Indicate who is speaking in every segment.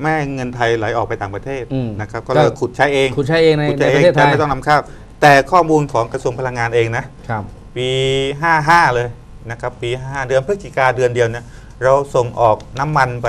Speaker 1: ไม่ให้เงินไทยไหลออกไปต่างประเทศ
Speaker 2: อืม
Speaker 1: นะครับก็เลย
Speaker 2: ก็
Speaker 1: ขุดใช้เอง
Speaker 2: คุณใช้เองใน
Speaker 1: ขุด
Speaker 2: ใน
Speaker 1: ใช้
Speaker 2: ป
Speaker 1: เอง
Speaker 2: ระเทศไท
Speaker 1: แต่
Speaker 2: ย
Speaker 1: ไม่ต้องนำเข้าแต่ข้อมูลของกระทรวงพลังงานเองนะ
Speaker 2: ครับ
Speaker 1: ปี 55 เลยนะครับ ปี55เดือนพฤศจิกาเดือนเดียวเนี่ยเราส่งออกน้ำมันไป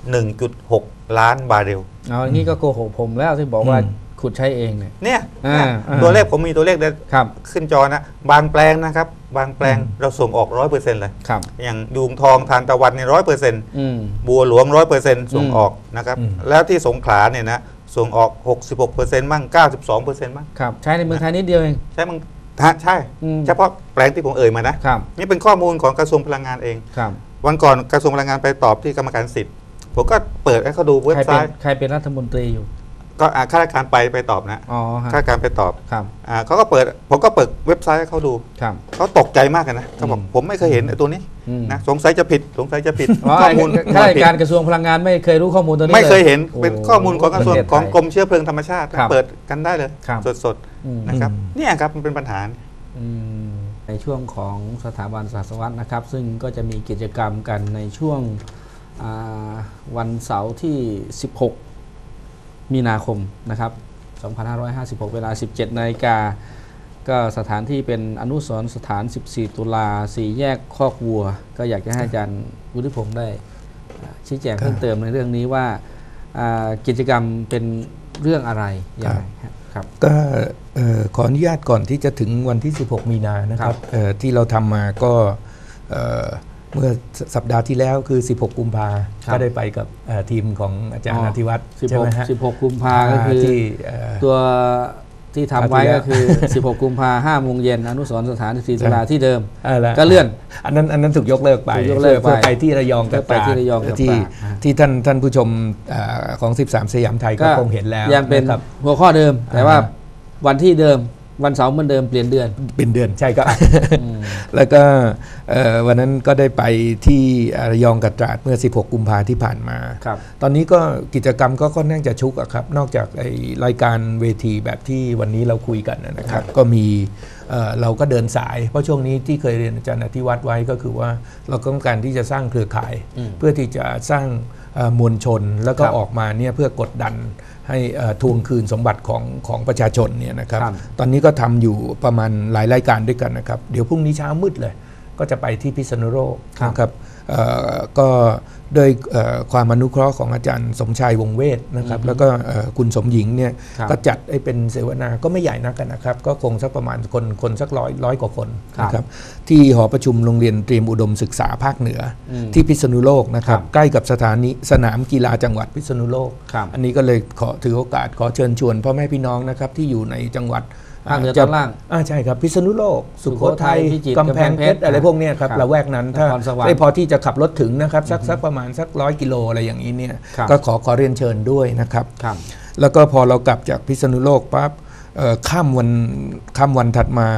Speaker 1: 1.6 ล้านบาร์เรล
Speaker 2: เอาอย่างนี้ก็โกหกผมแล้วที่บอกว่า
Speaker 3: อืม
Speaker 2: ขุดใช้เองเนี่ย
Speaker 1: เนี่ย
Speaker 2: อ่า
Speaker 1: เนี่ย
Speaker 2: อ่า
Speaker 1: ตัวเลขผมมีตัวเลขเดี๋ยว
Speaker 2: ครับ
Speaker 1: ขึ้นจอนะ บางแปลงนะครับ บางแปลง
Speaker 3: อืม
Speaker 1: เราส่งออกร้อยเปอร์เซ็นต์เลย
Speaker 2: ครับ
Speaker 1: อย่างดูงทองทานตะวันเนี่ยร้อยเปอร์เซ็นต์
Speaker 2: อืม
Speaker 1: บัวหลวงร้อยเปอร์เซ็นต์ส่ง
Speaker 2: อืม
Speaker 1: ออกนะครับ
Speaker 3: อืม
Speaker 1: แล้วที่สงขลาเนี่ยนะส่งออก66เปอร์เซ็นต์มั่ง92เปอร์เซ็นต์มั่ง
Speaker 2: ครับใช้ในเมืองไทยนิดเดียวเอง
Speaker 1: ใช่มึงฮะใช่
Speaker 2: อืม
Speaker 1: เฉพาะแปลงที่ผมเอ่ยมานะ
Speaker 2: ครับ
Speaker 1: นี่เป็นข้อมูลของกระทรวงพลังงานเอง
Speaker 2: ครับ
Speaker 1: วันก่อนกระทรวงพลังงานไปตอบที่กรรมการสิทธิ์ ผมก็เปิดให้เขาดูเว็บ
Speaker 2: ใคร
Speaker 1: ไซ
Speaker 2: เป็น
Speaker 1: ต์
Speaker 2: ใครเป็นรัฐมนตรีอยู่
Speaker 1: ก็อ่าข้าราชการไปไปตอบนะ
Speaker 2: อ๋อฮะ
Speaker 1: ข้าราชการไปตอบ
Speaker 2: ครับ
Speaker 1: อ่าเขาก็เปิดผมก็เปิดเว็บไซต์ให้เขาดู
Speaker 2: ครับ
Speaker 1: เขาตกใจมากเลยนะเขาบอก
Speaker 2: อืม
Speaker 1: ผมไม่เคยเห็นไอ้ตัวนี้
Speaker 2: อืม
Speaker 1: นะสงสัยจะผิดสงสัยจะผิด
Speaker 2: อ๋อ
Speaker 1: ข้อมูล
Speaker 2: ข้าราชการกระทรวงพลังงานไม่เคยรู้ข้อมูลตัวนี้
Speaker 1: ไม่เคย
Speaker 2: ล
Speaker 1: เห็นเป็นข้อมูลของกระทรวง
Speaker 2: ปเทศไทย
Speaker 1: ของกรมเชื้อเพลิงธรรมชาติ
Speaker 2: ครับ
Speaker 1: เปิดกันได้เลย
Speaker 2: ครับ
Speaker 1: สด
Speaker 2: อืม
Speaker 1: ๆนะครับ
Speaker 3: อืม
Speaker 1: เนี่ยครับมันเป็นปัญหา
Speaker 2: อืมในช่วงของสถาบันศาสนวัตนะครับ ซึ่งก็จะมีกิจกรรมกันในช่วงอ่าวันเสาร์ที่ 16 มีนาคมนะครับ 2556 เวลา 17นาฬิกาก็สถานที่เป็นอนุสรณ์สถาน 14 ตุลาสี่แยกคอกวัว ก็อยากจะให้อาจารย์วุฒิพงศ์ได้อ่าชี้แจงเพิ่มเติมในเรื่องนี้ว่าอ่ากิจกรรมเป็นเรื่องอะไรยังไงครับครับ
Speaker 3: ก็เอ่อขออนุญาตก่อนที่จะถึงวันที่ 16 มีนานะค
Speaker 2: ครั
Speaker 3: รับบเอ่อที่เราทำมาก็ เอ่อเมื่อสัปดาห์ที่แล้วคือ 16 กุมภา
Speaker 2: ครับ
Speaker 3: ก็ได้ไปกับเอ่อทีมของอาจารย์อธิวัตรใช่ไหมฮะ
Speaker 2: 16 16 กุมภาก็คือ
Speaker 3: ที่เอ่อ
Speaker 2: ตัวที่ทำไว้
Speaker 3: คราวที่แล้ว
Speaker 2: ก็คือ 16 กุมภาห้าโมงเย็นอนุสรณ์สถาน14ตุลาที่เดิม
Speaker 3: อ่าละ
Speaker 2: ก็เลื่อน
Speaker 3: อันนั้นอันนั้นถูกยกเลิกไป
Speaker 2: ถูกยกเลิกไป
Speaker 3: พื่อไปที่ระยองกับ
Speaker 2: เพื่อไปที่ระยองกับ
Speaker 3: ที่
Speaker 2: ตราดอ่า
Speaker 3: ที่ท่านท่านผู้ชมเอ่อของ 13 สยามไทยก็คงเห็นแล้ว
Speaker 2: ยังเป็น
Speaker 3: นะครับ
Speaker 2: หัวข้อเดิม แต่ว่า
Speaker 3: อ่า
Speaker 2: วันที่เดิม วันเสาร์เหมือนเดิมเปลี่ยนเดือน
Speaker 3: เป็นเดือนใช่ก็ แล้วก็เอ่อวันนั้นก็ได้ไปที่ระยองกับตราดเมื่อ 16 กุมภาที่ผ่านมา
Speaker 2: ครับ
Speaker 3: ตอนนี้ก็กิจกรรมก็ค่อนข้างจะชุกอะครับ นอกจากไอ้รายการเวทีแบบที่วันนี้เราคุยกันนะครับ ก็มีเอ่อเราก็เดินสาย เพราะช่วงนี้ที่เคยเรียนอาจารย์อธิวัตรไว้ก็คือว่าเราต้องการที่จะสร้างเครือข่าย
Speaker 2: อืม
Speaker 3: เพื่อที่จะสร้างเอ่อมวลชนแล้วก็
Speaker 2: ครับ
Speaker 3: ออกมาเนี่ยเพื่อกดดัน ให้เอ่อทวงคืนสมบัติของของประชาชนเนี่ยนะครับ
Speaker 2: ครับ
Speaker 3: ตอนนี้ก็ทำอยู่ประมาณหลายรายการด้วยกันนะครับ เดี๋ยวพรุ่งนี้เช้ามืดเลย ก็จะไปที่พิษณุโลก
Speaker 2: ครับ
Speaker 3: นะครับเอ่อก็ ด้วยเอ่อความอนุเคราะห์ของอาจารย์สมชายวงศ์เวทนะครับแล้วก็เอ่อคุณสมหญิงเนี่ย
Speaker 2: ครับ
Speaker 3: ก็จัดให้เป็นเสวนาก็ไม่ใหญ่นักกันนะครับ ก็คงสักประมาณคนคนสักร้อยร้อยกว่าคน
Speaker 2: ครับ
Speaker 3: นะครับที่หอประชุมโรงเรียนเตรียมอุดมศึกษาภาคเหนืออ
Speaker 2: ม
Speaker 3: ที่พิษณุโลกนะครับ
Speaker 2: ครับ
Speaker 3: ใกล้กับสถานีสนามกีฬาจังหวัดพิษณุโลก
Speaker 2: ครับ
Speaker 3: อันนี้ก็เลยขอถือโอกาสขอเชิญชวนพ่อแม่พี่น้องนะครับที่อยู่ในจังหวัด
Speaker 2: ภาคเหนือ
Speaker 3: จะ
Speaker 2: ตอนล่าง
Speaker 3: อ่าใช่ครับพิษณุโลก สุโขทัย
Speaker 2: สุโขทัยพิจิตร
Speaker 3: กำแพงเพชร
Speaker 2: กำแพงเพชร
Speaker 3: อะไรพวกเนี้ยครับ
Speaker 2: ครับ
Speaker 3: ละแวกนั้นถ้าน
Speaker 2: ครสวรรค์
Speaker 3: ได้พอที่จะขับรถถึงนะครับสักสักประมาณสักร้อยกิโลอะไรอย่างนี้เนี่ย
Speaker 2: ครับ
Speaker 3: ก็ขอขอเรียนเชิญด้วยนะครับ
Speaker 2: ครับ
Speaker 3: แล้วก็พอเรากลับจากพิษณุโลกปั๊บเอ่อข้ามวันข้ามวันถัดมา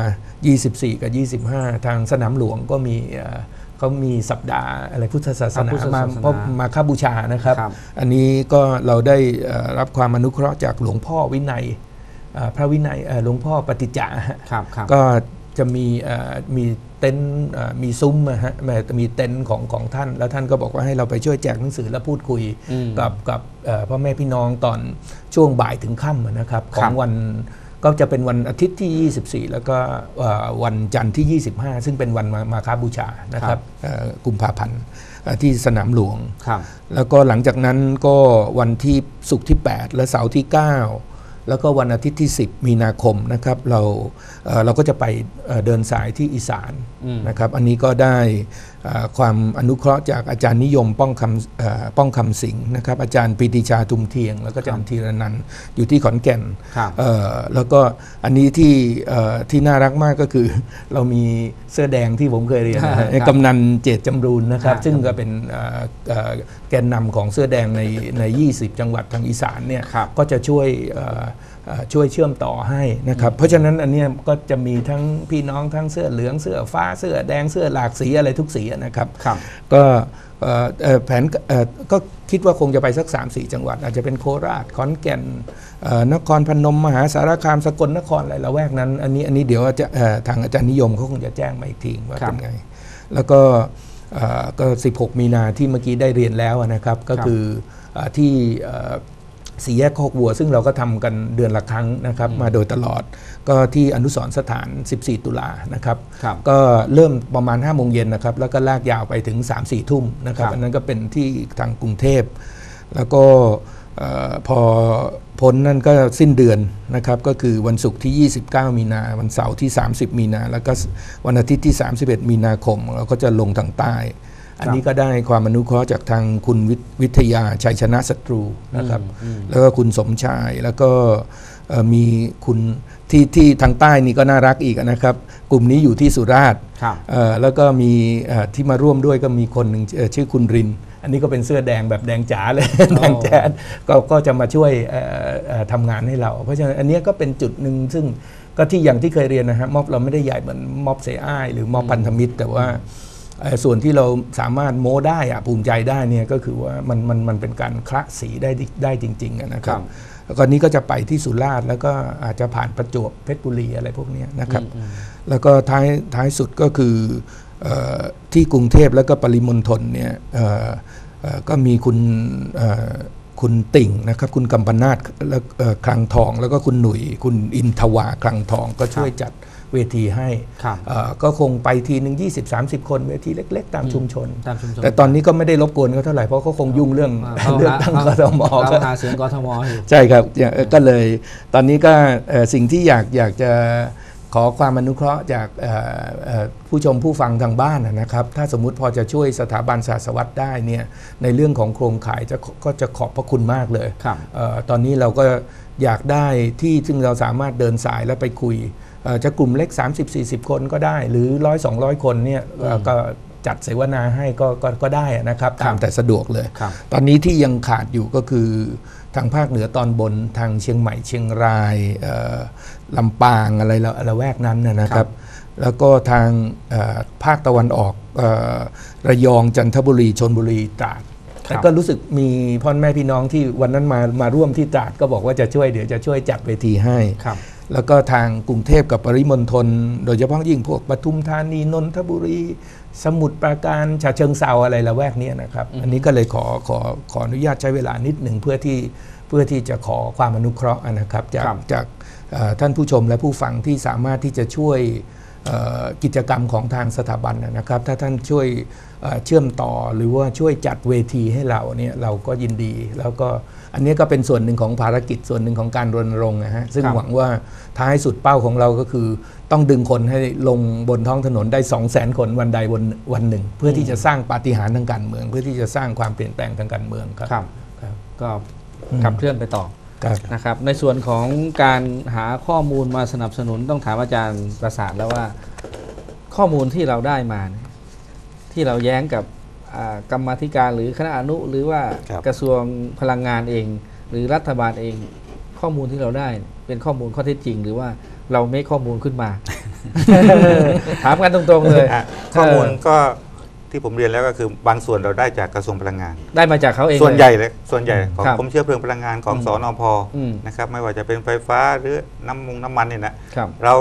Speaker 3: 24 กับ 25 ทางสนามหลวงก็มีเอ่อเขามีสัปดาห์อะไรพุทธศาส
Speaker 2: พระ
Speaker 3: นา
Speaker 2: พุทธ
Speaker 3: มา
Speaker 2: ศาสนา
Speaker 3: พบมาค้าบูชานะครับ
Speaker 2: ครับ
Speaker 3: อันนี้ก็เราได้เอ่อรับความอนุเคราะห์จากหลวงพ่อวินัยเอ่อ พระวินัยเอ่อหลวงพ่อปฏิจจาฮะ
Speaker 2: ครับครับ
Speaker 3: ก็จะมีเอ่อมีเต็นท์เอ่อมีซุ้มอะฮะแม่มีเต็นท์ของของท่าน แล้วท่านก็บอกว่าให้เราไปช่วยแจกหนังสือและพูดคุย
Speaker 2: อืม
Speaker 3: กับกับเอ่อพ่อแม่พี่น้องตอนช่วงบ่ายถึงค่ำอะนะครับ
Speaker 2: ค
Speaker 3: ข
Speaker 2: รั
Speaker 3: อบงวันก็จะเป็นวันอาทิตย์ที่ 24 แล้วก็เอ่อวันจันทร์ที่ 25 ซึ่งเป็นวันมามาคาบูชานะครับเอ่อกุมภาพันธ์เอ่อที่สนามหลวง
Speaker 2: ครับ
Speaker 3: แล้วก็หลังจากนั้นก็วันที่ศุกร์ที่ 8 และเสาร์ที่ 9 แล้วก็วันอาทิตย์ที่ 10 มีนาคมนะครับเราเอ่อเราก็จะไปเอ่อเดินสายที่อีสาน
Speaker 2: อืม
Speaker 3: นะครับ อันนี้ก็ได้เอ่อความอนุเคราะห์จากอาจารย์นิยมป้องคำเอ่อป้องคำสิงห์นะครับ อาจารย์ปีติชาทุมเทียง แล้วก็อาจารย์ธีรนันท์อยู่ที่ขอนแก่น
Speaker 2: ครับ
Speaker 3: เอ่อแล้วก็อันนี้ที่เอ่อที่น่ารักมากก็คือ เรามีเสื้อแดงที่ผมเคยเรียนนะ
Speaker 2: ครั
Speaker 3: ฮะ
Speaker 2: บ
Speaker 3: กำนันเจตจำรูนนะครับ
Speaker 2: ครับ
Speaker 3: ซึ่งก็เป็นเอ่อเอ่อแกนนำของเสื้อแดงในใน 20 จังหวัดทางอีสานเนี่ย
Speaker 2: ครับ
Speaker 3: ก็จะช่วยเอ่อเอ่อช่วยเชื่อมต่อให้นะครับเพราะฉะนั้นอันเนี้ยก็จะมีทั้งพี่น้องทั้งเสื้อเหลืองเสื้อฟ้าเสื้อแดงเสื้อหลากสีอะไรทุกสีนะครับ
Speaker 2: ครับ
Speaker 3: ก็เอ่อเอ่อแผนเอ่อก็คิดว่าคงจะไปสัก 3 4 จังหวัด อาจจะเป็นโคราชขอนแก่นเอ่อนครพนมมหาสารคามสกลนครอะไรละแวกนั้น อันนี้อันนี้เดี๋ยวจะเอ่อทางอาจารย์นิยมเขาคงจะแจ้งมาอีกทีว่า
Speaker 2: ครับ
Speaker 3: เป็นไง แล้วก็เอ่อก็ 16 มีนาที่เมื่อกี้ได้เรียนแล้วนะครับ ก็คือเอ่อที่เอ่อ สี่แยกโคกวัว ซึ่งเราก็ทำกันเดือนละครั้งนะครับ มาโดยตลอด ก็ที่อนุสรณ์สถาน 14 ตุลานะครับ
Speaker 2: ครับ
Speaker 3: ก็เริ่มประมาณ5โมงเย็นนะครับ แล้วก็ลากยาวไปถึง 3-4 ทุ่มนะครับ
Speaker 2: ครับ
Speaker 3: อันนั้นก็เป็นที่ทางกรุงเทพ แล้วก็เออพอพ้นนั่นก็สิ้นเดือนนะครับ ก็คือวันศุกร์ที่ 29 มีนา วันเสาร์ที่ 30 มีนา แล้วก็วันอาทิตย์ที่ 31 มีนาคม เราก็จะลงทางใต้ อันนี้ก็ได้ความอนุเคราะห์จากทางคุณวิวิทยาชัยชนะศัตรูนะครับ แล้วก็คุณสมชายแล้วก็เอ่อมีคุณที่ที่ทางใต้นี่ก็น่ารักอีกนะครับ กลุ่มนี้อยู่ที่สุราษฎร์
Speaker 2: ครับ
Speaker 3: เอ่อแล้วก็มีเอ่อที่มาร่วมด้วยก็มีคนหนึ่งเอ่อชื่อคุณริน อันนี้ก็เป็นเสื้อแดงแบบแดงจ๋าเลยแดงแจ๊ดก็ก็จะมาช่วยเอ่อเอ่อทำงานให้เรา เพราะฉะนั้นอันเนี้ยก็เป็นจุดหนึ่งซึ่งก็ที่อย่างที่เคยเรียนนะฮะม็อบเราไม่ได้ใหญ่เหมือนม็อบเซอ้ายหรือม็อบพันธมิตร แต่ว่าเอ่อ ส่วนที่เราสามารถโม้ได้อะภูมิใจได้เนี่ยก็คือว่ามันมันมันเป็นการคละสีได้ดิได้จริงๆอะนะครั
Speaker 2: ครับบ
Speaker 3: แล้วก็นี้ก็จะไปที่สุราษฎร์แล้วก็อาจจะผ่านประจวบเพชรบุรีอะไรพวกเนี้ยนะครับ แล้วก็ท้ายท้ายสุดก็คือเออที่กรุงเทพแล้วก็ปริมณฑลเนี่ยเอ่อเอ่อก็มีคุณเอ่อคุณติ่งนะครับ คุณกัมปนาตแล้วเอ่อคลังทอง แล้วก็คุณหนุ่ย คุณอินทวาคลังทองก็ช่วยจัด เวทีให้
Speaker 2: ครับ
Speaker 3: เอ่อก็คงไปทีหนึ่ง20-30 คนเวทีเล็กๆตามชุมชน
Speaker 2: ตามชุมชน
Speaker 3: แต่ตอนนี้ก็ไม่ได้รบกวนเขาเท่าไหร่ เพราะเขาคงยุ่งเรื่องา
Speaker 2: เขา
Speaker 3: เลือกตั้งกทม
Speaker 2: เขา
Speaker 3: ก็
Speaker 2: หาเสียงกทมอยู่
Speaker 3: ใช่ครับอย่างเอ่อก็เลยตอนนี้ก็เอ่อสิ่งที่อยากอยากจะขอความอนุเคราะห์จากเอ่อเอ่อผู้ชมผู้ฟังทางบ้านนะนะครับ ถ้าสมมุติพอจะช่วยสถาบันศาสวัตได้เนี่ยในเรื่องของโครงข่ายจะก็จะขอบพระคุณมากเลย
Speaker 2: ครับ
Speaker 3: เอ่อตอนนี้เราก็อยากได้ที่ซึ่งเราสามารถเดินสายแล้วไปคุยเอ่อ จะกลุ่มเล็ก 30-40 คนก็ได้ หรือ 100-200 คนเนี่ยเอ่อก็จัดเสวนาให้ก็ก็ก็ได้นะครับตามแต่สะดวกเลย
Speaker 2: ครับ
Speaker 3: ตอนนี้ที่ยังขาดอยู่ก็คือทางภาคเหนือตอนบนทางเชียงใหม่เชียงรายเอ่อลำปางอะไรละละแวกนั้นนะนะค
Speaker 2: ครั
Speaker 3: รับ
Speaker 2: บ
Speaker 3: แล้วก็ทางเอ่อภาคตะวันออกเอ่อระยองจันทบุรีชนบุรีตราดแต่ก็รู้สึกมีพ่อแม่พี่น้องที่วันนั้นมามาร่วมที่ตราดก็บอกว่าจะช่วยเดี๋ยวจะช่วยจัดเวทีให้
Speaker 2: ครับ
Speaker 3: แล้วก็ทางกรุงเทพกับปริมณฑลโดยเฉพาะยิ่งพวกปทุมธานีนนทบุรี สมุทรปราการฉะเชิงเซาอะไรละแวกเนี้ยนะครับ อันนี้ก็เลยขอขอขออนุญาตใช้เวลานิดหนึ่งเพื่อที่เพื่อที่จะขอความอนุเคราะห์นะครับ จาก
Speaker 2: ครับ
Speaker 3: จากเอ่อท่านผู้ชมและผู้ฟังที่สามารถที่จะช่วยเอ่อ กิจกรรมของทางสถาบันนะครับ ถ้าท่านช่วยเอ่อเชื่อมต่อหรือว่าช่วยจัดเวทีให้เราเนี่ยเราก็ยินดี แล้วก็อันนี้ก็เป็นส่วนหนึ่งของภารกิจส่วนหนึ่งของการรณรงค์นะฮะซึ่ง
Speaker 2: ครับ
Speaker 3: หวังว่าท้ายสุดเป้าของเราก็คือ ต้องดึงคนให้ลงบนท้องถนนได้ 2 0 0 0 0 0 คนวันใดวันวันหนึ่ง เพื่อที่จะสร้างปาฏิหาริย์ทางการเมือง เพื่อที่จะสร้างความเปลี่ยนแปลงทางการเมืองครับ
Speaker 2: ครับ
Speaker 3: ครับ
Speaker 2: ก็ขับเคลื่อนไปต่อ
Speaker 3: ครับ
Speaker 2: นะครับในส่วนของการหาข้อมูลมาสนับสนุนต้องถามอาจารย์ประสาทแล้วว่า ข้อมูลที่เราได้มาเนี่ยที่เราแย้งกับอ่ากรรมาธิการหรือคณะอนุหรือว่า
Speaker 1: ครับ
Speaker 2: กระทรวงพลังงานเอง หรือรัฐบาลเอง ข้อมูลที่เราได้เป็นข้อมูลข้อเท็จจริง หรือว่าเราไม่ข้อมูลขึ้นมา ถามกันตรงๆเลย
Speaker 1: อะข้อมูลก็ ที่ผมเรียนแล้วก็คือบางส่วนเราได้จากกระทรวงพลังงาน
Speaker 2: ได้มาจากเขาเอง
Speaker 1: ส่วน
Speaker 2: เลย
Speaker 1: ใหญ่เลยส่วนใหญ่ของ
Speaker 2: ครับ
Speaker 1: กรมเชื้อเพลิงพลังงานของ
Speaker 2: อืม
Speaker 1: สอนอพ
Speaker 2: อืม
Speaker 1: นะครับไม่ว่าจะเป็นไฟฟ้าหรือน้ำมงน้ำมันเนี่ยนะครับ เรา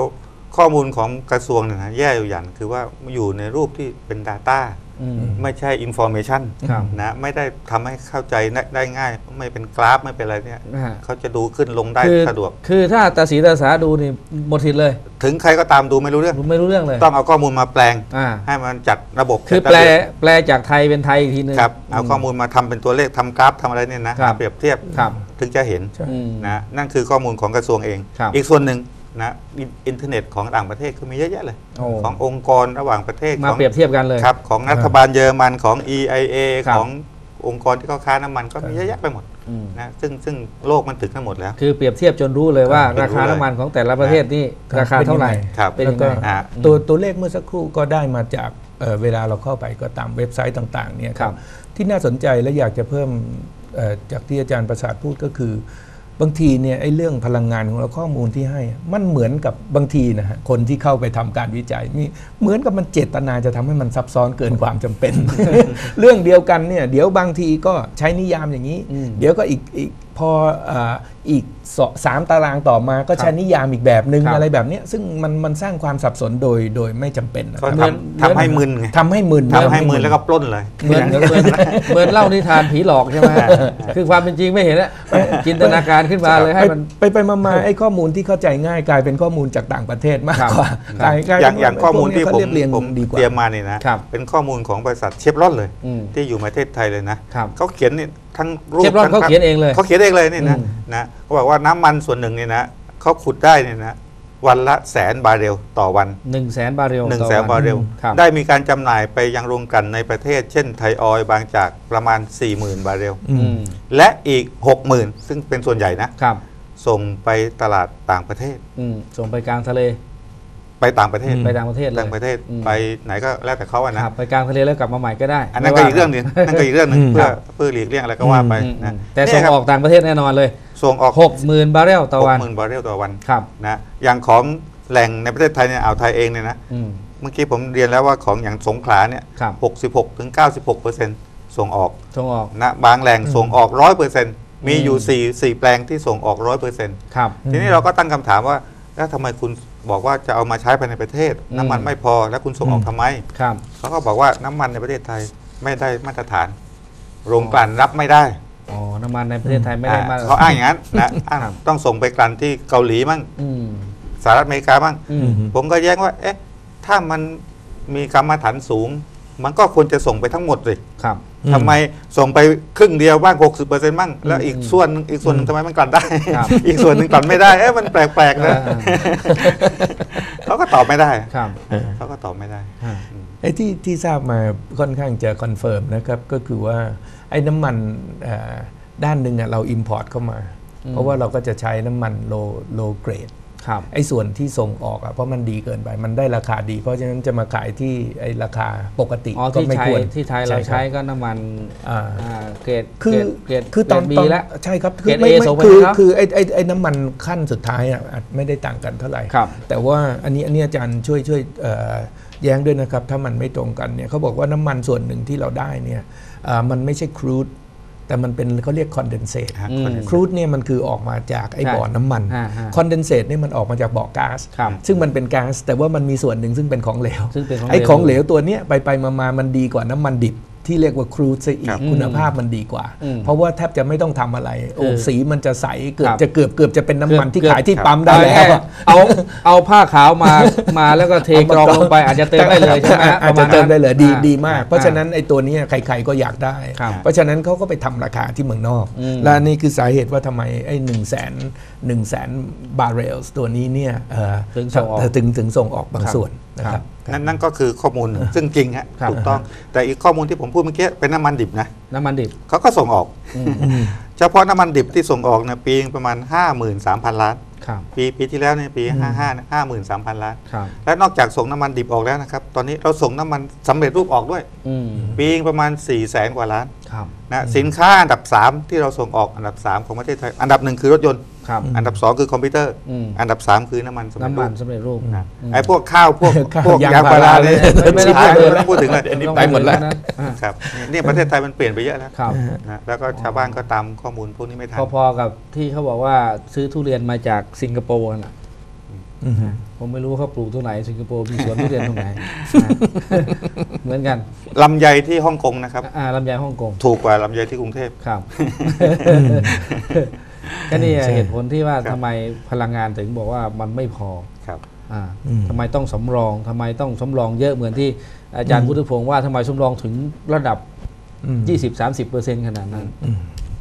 Speaker 1: ข้อมูลของกระทรวงเนี่ยนะแย่อยู่อย่างคือว่าอยู่ในรูปที่เป็น Data
Speaker 2: อืม
Speaker 1: ไม่ใช่ Information
Speaker 2: ครับ
Speaker 1: นะไม่ได้ทำให้เข้าใจได้ได้ง่าย ไม่เป็นกราฟไม่เป็นอะไรเนี่ย
Speaker 2: นะฮะ
Speaker 1: เขาจะดูขึ้นลงได้
Speaker 2: คือ
Speaker 1: สะดวก
Speaker 2: คือถ้าตาสีตาสาดูนี่หมดทิศเลย
Speaker 1: ถึงใครก็ตามดูไม่รู้เรื่อง
Speaker 2: ผมไม่รู้เรื่องเลย
Speaker 1: ต้องเอาข้อมูลมาแปลง
Speaker 2: อ่า
Speaker 1: ให้มันจัดระบบ
Speaker 2: คือ
Speaker 1: จัด
Speaker 2: แปล
Speaker 1: ระเบียบ
Speaker 2: แปลจากไทยเป็นไทยอีกทีนึง
Speaker 1: ครับเอาข้อมูลมาทำเป็นตัวเลขทำกราฟทำอะไรเนี่ยนะครับมาเปรียบเทียบ
Speaker 2: ครับ
Speaker 1: ถึงจะเห็น
Speaker 2: อืม
Speaker 1: นะนั่นคือข้อมูลของกระทรวงเอง
Speaker 2: ครับ
Speaker 1: อีกส่วนหนึ่ง นะอินอินเทอร์เน็ตของต่างประเทศคือมีเยอะแยะเลย
Speaker 2: โอ้
Speaker 1: ขององค์กรระหว่างประเทศ
Speaker 2: มา
Speaker 1: ของ
Speaker 2: เปรียบเทียบกันเลย
Speaker 1: ครับของรัฐบาลเยอรมันของ EIA
Speaker 2: ครับ
Speaker 1: ขององค์กรที่เขาค้าน้ำมันก็มีเยอะแยะไปหมด
Speaker 2: อืม
Speaker 1: นะซึ่งซึ่งโลกมันถึงทั้งหมดแล้ว
Speaker 2: คือเปรียบเทียบจนรู้เลยว่า
Speaker 1: ครับ
Speaker 2: ราคา
Speaker 1: รู้เลย
Speaker 2: น้ำมันของแต่ละประเทศนี่
Speaker 3: ครับ
Speaker 2: ราคาเท่าไหร่
Speaker 1: ครับ
Speaker 2: เป็น
Speaker 3: แล้ว
Speaker 2: ยัง
Speaker 3: ก็
Speaker 2: ไง
Speaker 1: อ่า
Speaker 3: ตัวตัวเลขเมื่อสักครู่ก็ได้มาจากเอ่อเวลาเราเข้าไปก็ตามเว็บไซต์ต่างๆเนี่ยค
Speaker 2: ครั
Speaker 3: รับ บที่น่าสนใจและอยากจะเพิ่มเอ่อจากที่อาจารย์ประสาทพูดก็คือ บางทีเนี่ยไอ้เรื่องพลังงานของเราข้อมูลที่ให้อะมันเหมือนกับบางทีนะฮะคนที่เข้าไปทำการวิจัยนี่เหมือนกับมันเจตนาจะทำให้มันซับซ้อนเกินความจำเป็น เรื่องเดียวกันเนี่ยเดี๋ยวบางทีก็ใช้นิยามอย่างนี้
Speaker 2: อืม
Speaker 3: เดี๋ยวก็อีกอีกพ ออาอีกสองสามตารางต่อมาก็ใช้นิยามอีกแบบหนึ่ง
Speaker 2: ครับ
Speaker 3: อะไรแบบเนี้ยซึ่งมันมันสร้างความสับสนโดยโดยไม่จำเป็นนะ
Speaker 1: ก็
Speaker 2: เหมือน
Speaker 1: ทำทำให้มึนไง
Speaker 3: ทำให้มึน
Speaker 1: ทำให้มึนแล้วก็ปล้นเลย
Speaker 2: เหมือนเหมือนเหมือนเล่านิทานผีหลอกใช่ไหมคือความเป็นจริงไม่เห็นแล้วจินตนาการขึ้นมาเลยให้มัน
Speaker 3: ไปไปมามาไอ้ข้อมูลที่เข้าใจง่ายกลายเป็นข้อมูลจากต่างประเทศมาก
Speaker 2: ครับ
Speaker 3: กว่า
Speaker 2: ครับ
Speaker 3: กลายกลาย
Speaker 1: อย่าง
Speaker 3: เป็น
Speaker 1: อย่าง
Speaker 3: ว่
Speaker 1: ข้อมูลที่
Speaker 3: พวก
Speaker 1: ผม
Speaker 3: เนี้ยเขาเรียบเรียง
Speaker 1: ผม
Speaker 3: ดีกว่า
Speaker 1: เตรียมมาเนี่ยนะครับเป็นข้อมูลของบริษัทเชฟรอนเลย
Speaker 2: อืม
Speaker 1: ที่อยู่ประเทศไทยเลยนะครับเขาเขียนนี่ทั้งรูป
Speaker 2: เชฟรอน
Speaker 1: ทั้
Speaker 2: เขาเขียนเองเลย
Speaker 1: เขาเขียนเองเลยนี่นะ
Speaker 2: อืม
Speaker 1: นะเขาบอกว่าน้ำมันส่วนหนึ่งเนี่ยนะเขาขุดได้เนี่ยนะวันละแสนบาร์เรลต่อวัน
Speaker 2: หนึ่งแสนบาร์เรล
Speaker 1: หนึ่ง
Speaker 2: ต่อ
Speaker 1: แสน
Speaker 2: วั
Speaker 1: บาร์เรล
Speaker 2: ครับ
Speaker 1: ได้มีการจำหน่ายไปยังโรงกลั่นในประเทศ เช่นไทยออยล์บางจากประมาณ 40,000 บาร์เรล
Speaker 3: อื
Speaker 2: อื
Speaker 3: ม
Speaker 2: ม
Speaker 1: และอีก 60,000 ซึ่งเป็นส่วนใหญ่นะ
Speaker 2: ครับ
Speaker 1: ส่งไปตลาดต่างประเทศ
Speaker 2: อืมส่งไปกลางทะเล
Speaker 1: ไปต่างประเทศ
Speaker 2: ไปต่างประเทศเลย
Speaker 1: ต่างประเทศ
Speaker 2: อืม
Speaker 1: ไปไหนก็แล้วแต่เขาอะ
Speaker 2: ค
Speaker 1: นะ
Speaker 2: รับไปกลางทะเลแล้วกลับมาใหม่ก็ได้
Speaker 1: อันนั้นก็
Speaker 2: ไม่ว่า
Speaker 1: อีกเรื่องหนึงนั่นก็อีกเรื่องหนึง
Speaker 3: อืม
Speaker 1: เพื่อ
Speaker 2: ครับ
Speaker 1: เพื่อหลีกเลี่ยงอะไรก็ว่าไป
Speaker 2: อืมอื
Speaker 1: นะ
Speaker 2: มแต่ส่ง
Speaker 1: เนี่ยครับ
Speaker 2: ออกต่างประเทศแน่นอนเลย
Speaker 1: ส่งออก
Speaker 2: หกหมื่นบาร์เรลต่อวัน
Speaker 1: หมื่นบาร์เรลต่อวัน
Speaker 2: ครับ
Speaker 1: นะอย่างของแหล่งในประเทศไทยเนี่ยอ่าวไทยเองเนี่ยนะ
Speaker 2: อืม
Speaker 1: เมื่อกี้ผมเรียนแล้วว่าของอย่างสงขลาเนี่ย
Speaker 2: ครับ
Speaker 1: 66ถึง96เปอร์เซ็นต์ส่งออก
Speaker 2: ส่งออก
Speaker 1: นะบางแหล่งส่งออกร้อยเปอร์เซ็นต์มีอยู่สี่สี่แปลงที่ส่งออกร้อยเปอร์เซ็นต์
Speaker 2: ครับ
Speaker 1: ทีนี้เราก็ตั้งคำถามว่าแล้วทำไมคุณ บอกว่าจะเอามาใช้ภายในประเทศ
Speaker 2: อืม
Speaker 1: น้ำมันไม่พอแล้วคุณส่งออก
Speaker 3: อืม
Speaker 1: ทำไม
Speaker 2: ครับ
Speaker 1: เขาก็บอกว่าน้ำมันในประเทศไทยไม่ได้มาตรฐาน โรงกลั่นรับไม่ได้
Speaker 2: อ๋อน้ำมันในประเทศไทยไม่ได้มา
Speaker 1: อ่าเขาอ้างอย่างนั้นนะอ้าง
Speaker 2: ครับ
Speaker 1: ต้องส่งไปกลั่นที่เกาหลีมั่ง
Speaker 2: อืม
Speaker 1: สหรัฐอเมริกามั่ง
Speaker 2: อืม
Speaker 1: ผมก็แย้งว่า เอ๊ะ ถ้ามันมีกรรมฐานสูง มันก็ควรจะส่งไปทั้งหมดสิ
Speaker 2: ครับ
Speaker 1: ทำไมส่งไปครึ่งเดียวบ้าง60เปอร์เซ็นต์บ้างแล้วอีก
Speaker 2: อืม
Speaker 1: ส่วนหนึ่งอีกส่วนหนึ่งทำไมมันกลั่นได้
Speaker 2: ครับ
Speaker 1: อีกส่วนหนึ่งกลั่นไม่ได้เอ๊ะมันแปลกๆนะ
Speaker 2: อ่า
Speaker 1: เขาก็ตอบไม่ได้
Speaker 2: ครับ
Speaker 1: เขาก็ตอบไม่ได้
Speaker 2: อ่า
Speaker 3: ไอ้ที่ที่ทราบมาค่อนข้างจะคอนเฟิร์มนะครับ ก็คือว่าไอ้น้ำมันเอ่อด้านหนึ่งอะเราอิมพอร์ตเข้ามา
Speaker 2: อืม
Speaker 3: เพราะว่าเราก็จะใช้น้ำมันโลโลเกรด
Speaker 2: ครับ
Speaker 3: ไอ้ส่วนที่ส่งออกอะเพราะมันดีเกินไป มันได้ราคาดี เพราะฉะนั้นจะมาขายที่ไอ้ราคาปกติ
Speaker 2: อ๋อ
Speaker 3: ก็
Speaker 2: ที่
Speaker 3: ไม่
Speaker 2: ไท
Speaker 3: ค
Speaker 2: ยว
Speaker 3: ร
Speaker 2: ที่ไทยเรา
Speaker 3: ค
Speaker 2: ใช้
Speaker 3: บ
Speaker 2: ก็น้ำมัน
Speaker 3: อ่า
Speaker 2: อ่าเกรด
Speaker 3: คือ
Speaker 2: เกรด
Speaker 3: คือตอน
Speaker 2: บี
Speaker 3: ตอน
Speaker 2: แล้ว
Speaker 3: ใช่ครับ
Speaker 2: เกรด
Speaker 3: ไม่
Speaker 2: A
Speaker 3: ไม่
Speaker 2: ส่งไป
Speaker 3: คือ
Speaker 2: ให้เขา
Speaker 3: คือไอ้ไอ้ไอ้น้ำมันขั้นสุดท้ายอะอาจไม่ได้ต่างกันเท่าไหร่
Speaker 2: ครับ
Speaker 3: แต่ว่าอันนี้อันนี้อาจารย์ช่วยช่วยเอ่อแย้งด้วยนะครับ ถ้ามันไม่ตรงกันเนี่ยเขาบอกว่าน้ำมันส่วนหนึ่งที่เราได้เนี่ยอ่ามันไม่ใช่ครูด แต่มันเป็นเขาเรียกคอนเดนเซต
Speaker 1: ฮะ
Speaker 2: อืม
Speaker 3: ครูดเนี่ยมันคือออกมาจากไอ้
Speaker 2: ใช่
Speaker 3: บ่อน้ำมัน
Speaker 2: อ่าฮะ
Speaker 3: คอนเดนเซตเนี่ยมันออกมาจากบ่อก๊าซ
Speaker 2: ครับ
Speaker 3: ซึ่งมันเป็นก๊าซแต่ว่ามันมีส่วนหนึ่งซึ่งเป็นของเหลว
Speaker 2: ซึ่งเป็นของ
Speaker 3: ไอ้
Speaker 2: เหลว
Speaker 3: ของเหลวตัวเนี้ยไปไปมามามันดีกว่าน้ำมันดิบ ที่เรียกว่าครูดซะอี
Speaker 1: ครั
Speaker 3: ก
Speaker 1: บ
Speaker 3: คุณภาพมันดีกว่า
Speaker 2: อืม
Speaker 3: เพราะว่าแทบจะไม่ต้องทำอะไรโอ้
Speaker 2: คือ
Speaker 3: สีมันจะใสเกือ
Speaker 2: ครับบ
Speaker 3: จะเกือบเกือบจะเป็นน้ำมันที่
Speaker 2: เกือบ
Speaker 3: ขายที่
Speaker 1: ครับ
Speaker 3: ปั๊มได้แล้ว
Speaker 2: เอา
Speaker 3: อะ
Speaker 2: เอาเอาผ้าขาวมามาแล้วก็เทกรองลงไปอาจจะเติมได้เลยใช่ไหมฮะ
Speaker 3: อาจ
Speaker 2: ป
Speaker 3: จะ
Speaker 2: รณ
Speaker 3: เติมได้เลยดี
Speaker 2: อ่า
Speaker 3: ดีมาก
Speaker 2: อ่
Speaker 3: เพราะฉะนั้นไอ้ตัวเนี้ยใครๆก็อยากได้
Speaker 2: ครับ
Speaker 3: เพราะฉะนั้นเขาก็ไปทำราคาที่เมืองนอก
Speaker 2: อืม
Speaker 3: และนี่คือสาเหตุว่าทำไมไอ้หนึ่งแสนหนึ่งแสนบาร์เรลตัวนี้เนี่ยเอ่อ
Speaker 2: ถึงส่งออก
Speaker 3: ถึงถึงส่งออกบาง
Speaker 2: ครับ
Speaker 3: ส่วนนะค
Speaker 2: ครั
Speaker 3: รับบ
Speaker 1: นั่นนั่นก็คือข้อมูลหนึ่งซึ่งจริงฮะ
Speaker 2: ครับ
Speaker 1: ถูกต้อง แต่อีกข้อมูลที่ผมพูดเมื่อกี้เป็นน้ำมันดิบนะ
Speaker 2: น้ำมันดิบ
Speaker 1: เขาก็ส่งออก
Speaker 2: อืม
Speaker 1: เฉพาะน้ำมันดิบที่ส่งออกเนี่ยปีประมาณ 53,000 ล้าน
Speaker 2: ครับ
Speaker 1: ปีปีที่แล้วเนี่ยปี 55เนี่ย53,000 ล้าน
Speaker 2: ครับ
Speaker 1: และนอกจากส่งน้ำมันดิบออกแล้วนะครับตอนนี้เราส่งน้ำมันสำเร็จรูปออกด้วย
Speaker 2: อืม
Speaker 1: ปีประมาณ 4 0 0แสนกว่าล้าน
Speaker 2: ครับ
Speaker 1: นะสินค้าอันดับ 3 ที่เราส่งออกอันดับ 3 ของประเทศไทยอันดับหนึ่งคือรถยนต์
Speaker 2: ครับ
Speaker 1: อันดับ 2 คือคอมพิวเตอร์
Speaker 2: อืม
Speaker 1: อันดับ 3 คือน้ำมันสำเร็จ
Speaker 2: น้ำ
Speaker 1: รู
Speaker 2: มัน
Speaker 1: ป
Speaker 2: สำเร็จรูป
Speaker 1: นะ
Speaker 2: อืม
Speaker 1: ไอ้พวกข้าวพวก
Speaker 3: ข้าว
Speaker 1: พวก
Speaker 3: ยาง
Speaker 1: ยางพารา
Speaker 3: พารา
Speaker 1: เนี่ย
Speaker 2: ไม่ไม่
Speaker 1: สุดท้าย
Speaker 2: ไม่
Speaker 1: ไม่ต้องพูดถึงเลย
Speaker 2: ต้อง
Speaker 3: ไปหมดแล้ว
Speaker 2: นะอ่า
Speaker 1: ครับนี่ประเทศไทยมันเปลี่ยนไปเยอะแล้ว
Speaker 2: ครับ
Speaker 1: นะแล้วก็ชาวบ้านก็ตามข้อมูลพวกนี้ไม่ทัน
Speaker 2: พอๆกับที่เขาบอกว่าซื้อทุเรียนมาจากสิงคโปร์น่ะ
Speaker 3: อืม
Speaker 2: ผมไม่รู้เขาปลูกตรงไหนสิงคโปร์มีสวนทุเรียนตรงไหนอะเหมือนกัน
Speaker 1: ลำไยที่ฮ่องกงนะครับ
Speaker 2: อ่าลำไยฮ่องกง
Speaker 1: ถูกกว่าลำไยที่กรุงเทพ
Speaker 2: ครับ ก็นี่
Speaker 3: ใช่
Speaker 2: เหตุผลที่ว่า
Speaker 1: ครับ
Speaker 2: ทำไมพลังงานถึงบอกว่ามันไม่พอ
Speaker 1: ครับ
Speaker 2: อ่า
Speaker 3: อืม
Speaker 2: ทำไมต้องสำรองทำไมต้องสำรองเยอะเหมือนที่อาจารย์พุทธพงศ์ว่าทำไมสำรองถึงระดับ
Speaker 3: อืม
Speaker 2: 20-30เปอร์เซ็นต์ขนาดนั้น
Speaker 3: อืม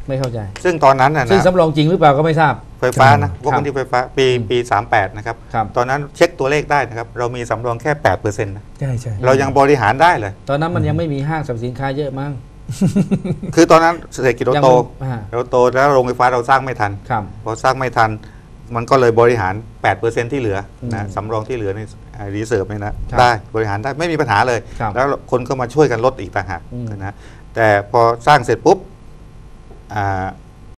Speaker 2: ไม่เข้าใจ
Speaker 1: ซึ่งตอนนั้นนะ
Speaker 2: ซึ่ง
Speaker 1: นะ
Speaker 2: สำรองจริงหรือเปล่าก็ไม่ทราบ
Speaker 1: ไฟฟ้านะ
Speaker 3: ครับ
Speaker 1: พวกที่ไฟฟ้าปีปี 38 นะครับ
Speaker 2: ครับ
Speaker 1: ตอนนั้นเช็คตัวเลขได้นะครับ เรามีสำรองแค่8%นะ
Speaker 3: ใช่ใช่
Speaker 1: เรายังบริหารได้เลย
Speaker 2: ตอนนั้นมันยังไม่มีห้างสรรพสินค้าเยอะมั้ง
Speaker 1: คือตอนนั้นเศรษฐกิจเรา
Speaker 2: ยัง
Speaker 1: โต
Speaker 2: ไม่อ่า
Speaker 1: เราโตแล้วโรงไฟฟ้าเราสร้างไม่ทัน
Speaker 2: ครับ
Speaker 1: พอสร้างไม่ทันมันก็เลยบริหาร 8%ที่เหลือ
Speaker 2: อืม
Speaker 1: นะสำรองที่เหลือในรีเซิร์ฟเนี่ยนะ
Speaker 2: ครับ
Speaker 1: ได้บริหารได้ไม่มีปัญหาเลย
Speaker 2: ครับ
Speaker 1: แล้วคนก็มาช่วยกันลดอีกต่างหาก
Speaker 2: อืม
Speaker 1: นะแต่พอสร้างเสร็จปุ๊บอ่า